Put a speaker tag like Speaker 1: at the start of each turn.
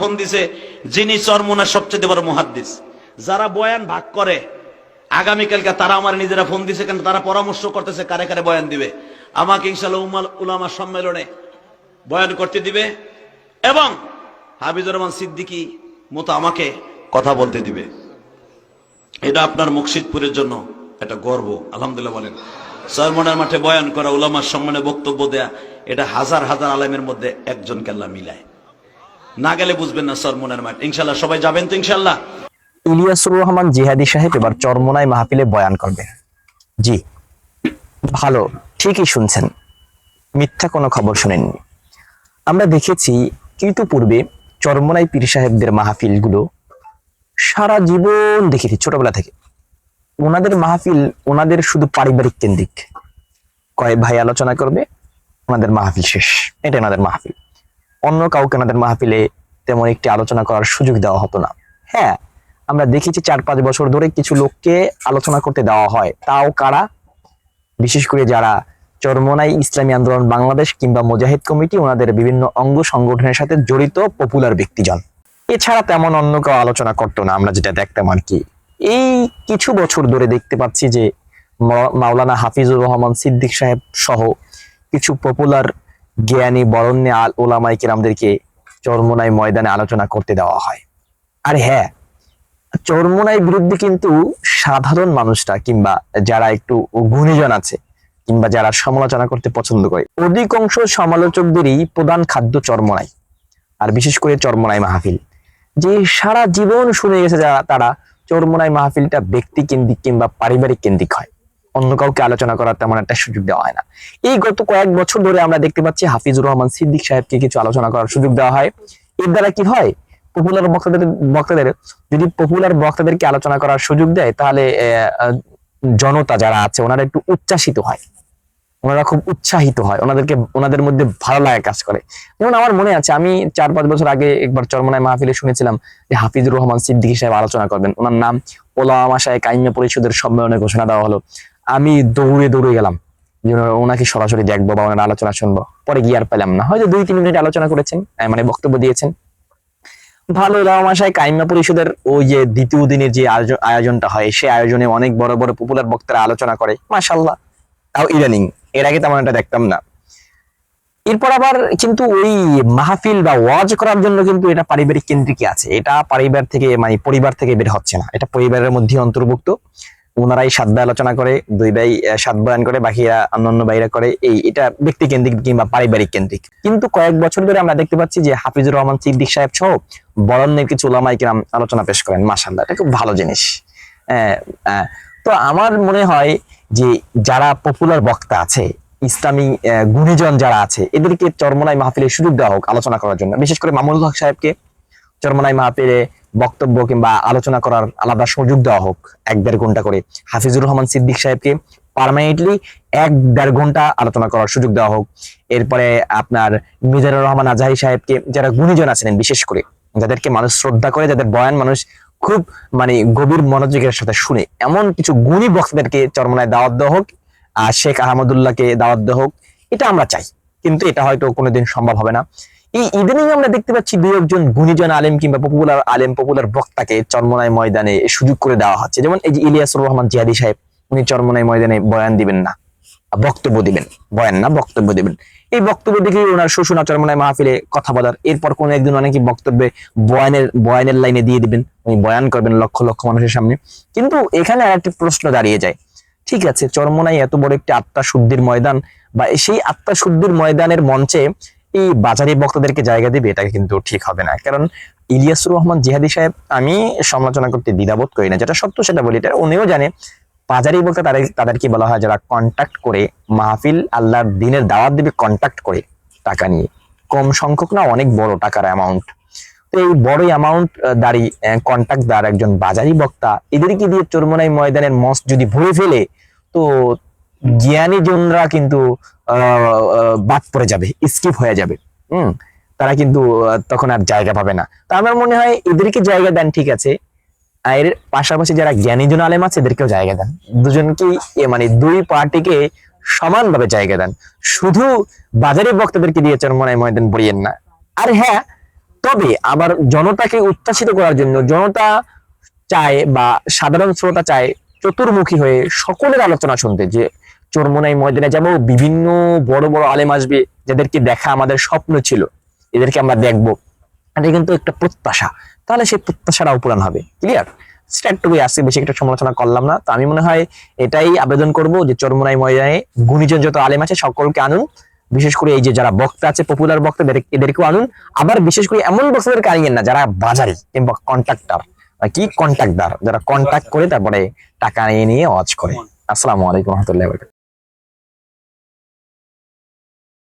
Speaker 1: Phone দিছে, যিনি চরমোনার সবচেয়ে বড় মুহাদ্দিস। যারা বয়ান ভাগ করে, আগামীকালকে তারা আমার নিজেরা ফোন দিছে কেন? তারা পরামর্শ করতেছে কারে কারে বয়ান দিবে। আমাকে উলামা সম্মেলনে বয়ান করতে দিবে এবং হাবিজুর রহমান সিদ্দিকী মতো আমাকে কথা বলতে দিবে। এটা আপনার মুর্শিদপুরের জন্য একটা গর্ব, আলহামদুলিল্লাহ বলেন। সরমনার মাঠে বয়ান করা উলামার সম্মানে বক্তব্য দেয়া, এটা হাজার হাজার আলেমের মধ্যে একজন কেল্লা মিলায়। না গেলে বুঝবেন না সরমনার মাঠ ইনশাল্লাহ সবাই যাবেন তো ইনশাল্লাহ।
Speaker 2: ইলিয়াসুর রহমান জিহাদি সাহেব এবার চরমনায় মাহফিলে বয়ান করবেন জি, ভালো, ঠিকই শুনছেন। মিথ্যা কোনো খবর শুনেননি। আমরা দেখেছি কিন্তু পূর্বে চরমনাই পীর সাহেবদের মাহফিলগুলো সারা জীবন দেখেছি ছোটবেলা থেকে। ওনাদের মাহফিল ওনাদের শুধু পারিবারিক কেন্দ্রিক। কয় ভাই আলোচনা করবে, ওনাদের মাহফিল শেষ। এটা ওনাদের মাহফিল। অন্য কাউকে ওনাদের মাহফিলে তেমন একটি আলোচনা করার সুযোগ দেওয়া হতো না। হ্যাঁ আমরা দেখেছি চার পাঁচ বছর ধরে কিছু লোককে আলোচনা করতে দেওয়া হয়। তাও কারা? বিশেষ করে যারা চরমনাই ইসলামী আন্দোলন বাংলাদেশ কিংবা মুজাহিদ কমিটি, ওনাদের বিভিন্ন অঙ্গ সংগঠনের সাথে জড়িত পপুলার ব্যক্তিজন। এছাড়া তেমন অন্য কেউ আলোচনা করতো না, আমরা যেটা দেখতাম আর কি। এই কিছু বছর ধরে দেখতে পাচ্ছি যে মাওলানা হাফিজুর রহমান সিদ্দিক সাহেব সহ কিছু পপুলার জ্ঞানী বরণ্যে আল ওলামাই কিরামদেরকে চরমনাই ময়দানে আলোচনা করতে দেওয়া হয়। আর হ্যাঁ চরমোনাই বিরুদ্ধে কিন্তু সাধারণ মানুষরা কিংবা যারা একটু গুণীজন আছে কিংবা যারা সমালোচনা করতে পছন্দ করে, অধিকাংশ সমালোচকদেরই প্রধান খাদ্য চরমনাই। আর বিশেষ করে চরমনাই মাহফিল। যে সারা জীবন শুনে গেছে যারা, তারা চরমনাই মাহফিলটা ব্যক্তি কেন্দ্রিক কিংবা পারিবারিক কেন্দ্রিক হয়। অন্য কাউকে আলোচনা করার তেমন একটা সুযোগ দেওয়া হয় না। এই গত কয়েক বছর ধরে আমরা দেখতে পাচ্ছি হাফিজুর রহমান সিদ্দিক সাহেবকে কিছু আলোচনা করার সুযোগ দেওয়া হয়। এর দ্বারা কি হয়? পপুলার বক্তাদের বক্তাদের, যদি পপুলার বক্তাদেরকে আলোচনা করার সুযোগ দেয়, তাহলে জনতা যারা আছে, ওনারা একটু উচ্ছ্বাসিত হয়। ওনারা খুব উৎসাহিত হয়। ওনাদেরকে, ওনাদের মধ্যে ভালো লাগা কাজ করে। যেমন আমার মনে আছে, আমি চার পাঁচ বছর আগে একবার চরমনায় মাহফিলে শুনেছিলাম যে হাফিজুর রহমান সিদ্দিকী সাহেব আলোচনা করবেন। ওনার নাম ওলামা সাহেব কাইমিয়া পরিষদের সম্মেলনে ঘোষণা দেওয়া হলো। আমি দৌড়ে দৌড়ে গেলাম। যে ওনাকে সরাসরি দেখব বা ওনার আলোচনা শুনব। পরে গিয়ে আর পেলাম না। হয়তো দুই, তিন মিনিট আলোচনা করেছেন মানে বক্তব্য দিয়েছেন। ভালো রামাশায় কাইমা পরিষদের ওই যে দ্বিতীয় দিনের যে আয়োজনটা হয় সেই আয়োজনে অনেক বড় বড় পপুলার বক্তারা আলোচনা করে। মাশাল্লাহ তাও ইদানিং। এর আগে তেমন এটা দেখতাম না। এরপর আবার কিন্তু ওই মাহফিল বা ওয়াজ করার জন্য কিন্তু এটা পারিবারিক কেন্দ্রিকই আছে। এটা পরিবার থেকে মানে পরিবার থেকে বের হচ্ছে না। এটা পরিবারের মধ্যে অন্তর্ভুক্ত। ওনারাই ভাই আলোচনা করে দুই ভাই সাত বয়ান করে বাকিরা অন্যান্য বাইরা করে। এই এটা ব্যক্তি কেন্দ্রিক কিংবা পারিবারিক কেন্দ্রিক কিন্তু কয়েক বছর ধরে আমরা দেখতে পাচ্ছি যে হাফিজুর রহমান সিদ্দিক সাহেব সহ বরণ্যের কিছু ওলামাই কিরাম আলোচনা পেশ করেন মাসাল্লাহ এটা খুব ভালো জিনিস। আহ, আহ, তো আমার মনে হয় যে যারা পপুলার বক্তা আছে ইসলামী গুণীজন যারা আছে এদেরকে চরমনাই মাহফিলে সুযোগ দেওয়া হোক আলোচনা করার জন্য। বিশেষ করে মামুনুল হক সাহেবকে চরমনাই মাহফিলে বক্তব্য কিংবা আলোচনা করার আলাদা সুযোগ দেওয়া হোক, এক দেড় ঘণ্টা করে। হাফিজুর রহমান সিদ্দিক সাহেবকে পার্মানেন্টলি এক দেড় ঘণ্টা আলোচনা করার সুযোগ দেওয়া হোক। এরপরে আপনার মিজানুর রহমান আজহারি সাহেবকে যারা গুণীজন আছেন, বিশেষ করে যাদেরকে মানুষ শ্রদ্ধা করে, যাদের বয়ান মানুষ খুব মানে গভীর মনোযোগের সাথে শুনে, এমন কিছু গুণী বক্তাদেরকে চরমনায় দাওয়াত দেওয়া হোক, আর শেখ আহমদুল্লাহকে দাওয়াত দেওয়া হোক, এটা আমরা চাই। কিন্তু এটা হয়তো কোনোদিন সম্ভব হবে না। ইদানিং আমরা দেখতে পাচ্ছি দুই একজন গুণীজন আলেম কিংবা পপুলার আলেম পপুলার বক্তাকে চরমনায় ময়দানে সুযোগ করে দেওয়া হচ্ছে। যেমন এই যে ইলিয়াসুর রহমান জিয়াদি সাহেব, উনি চরমনায় ময়দানে বয়ান দিবেন না বক্তব্য দিবেন, বয়ান না, বক্তব্য দিবেন। এই বক্তব্য দেখে ওনার শ্বশুনা চরমনায় মাহফিলে কথা বলার। এরপর কোন একদিন অনেকে বক্তব্যে বয়ানের বয়ানের লাইনে দিয়ে দিবেন, উনি বয়ান করবেন লক্ষ লক্ষ মানুষের সামনে। কিন্তু এখানে আর একটি প্রশ্ন দাঁড়িয়ে যায়। ঠিক আছে, চরমনাই এত বড় একটি আত্মা শুদ্ধির ময়দান, বা সেই আত্মা শুদ্ধির ময়দানের মঞ্চে এই বাজারি বক্তাদেরকে জায়গা দিবে এটা কিন্তু ঠিক হবে না। কারণ ইলিয়াসুর রহমান জিহাদি সাহেব, আমি সমালোচনা করতে দ্বিধাবোধ করি না। যেটা সত্য সেটা বলি, এটা উনিও জানে। বাজারি বলতে তাদের তাদেরকে বলা হয় যারা কন্ট্যাক্ট করে, মাহফিল আল্লাহর দিনের দাওয়াত দিবে কন্ট্যাক্ট করে টাকা নিয়ে। কম সংখ্যক না, অনেক বড় টাকার অ্যামাউন্ট তো এই বড় অ্যামাউন্ট দাঁড়ি কন্ট্যাক্ট দার একজন বাজারি বক্তা, এদেরকে দিয়ে চরমনাই ময়দানের মঞ্চ যদি ভরে ফেলে, তো জ্ঞানী জনরা কিন্তু বাদ পড়ে যাবে স্কিপ হয়ে যাবে। হুম? তারা কিন্তু তখন আর জায়গা পাবে না। তো আমার মনে হয় এদেরকে জায়গা দেন, ঠিক আছে। এর পাশাপাশি যারা জ্ঞানীজন আলেম আছে, এদেরকেও জায়গা দেন। দুজনকেই মানে দুই পার্টিকে সমানভাবে জায়গা দেন। শুধু বাজারে বক্তাদেরকে দিয়ে চরমনায় ময়দান বড়িয়েন না। আর হ্যাঁ তবে আবার জনতাকে উচ্ছ্বাসিত করার জন্য জনতা চায় বা সাধারণ শ্রোতা চায় চতুর্মুখী হয়ে সকলের আলোচনা শুনতে, যে চরমোনাই ময়দানে যাব বিভিন্ন বড় বড় আলেম আসবে যাদেরকে দেখা আমাদের স্বপ্ন ছিল এদেরকে আমরা দেখব। এটা কিন্তু একটা প্রত্যাশা। তাহলে সেই প্রত্যাশাটাও পূরণ হবে ক্লিয়ার সেটাটুকুই আসছে বেশি একটা সমালোচনা করলাম না। তো আমি মনে হয় এটাই আবেদন করব যে চরমোনাই ময়দানে গুণীজন যত আলেম আছে সকলকে আনুন। বিশেষ করে এই যে যারা বক্তা আছে পপুলার বক্তা এদেরকেও আনুন। আবার বিশেষ করে এমন বক্তাদেরকে আনিয়েন না যারা বাজারি কিংবা কন্ট্রাক্টর কি কন্ট্রাক্টদার যারা কন্ট্যাক্ট করে তারপরে টাকা নিয়ে নিয়ে ওয়াজ করে। আসসালামু আলাইকুম রহমতুল্লাহ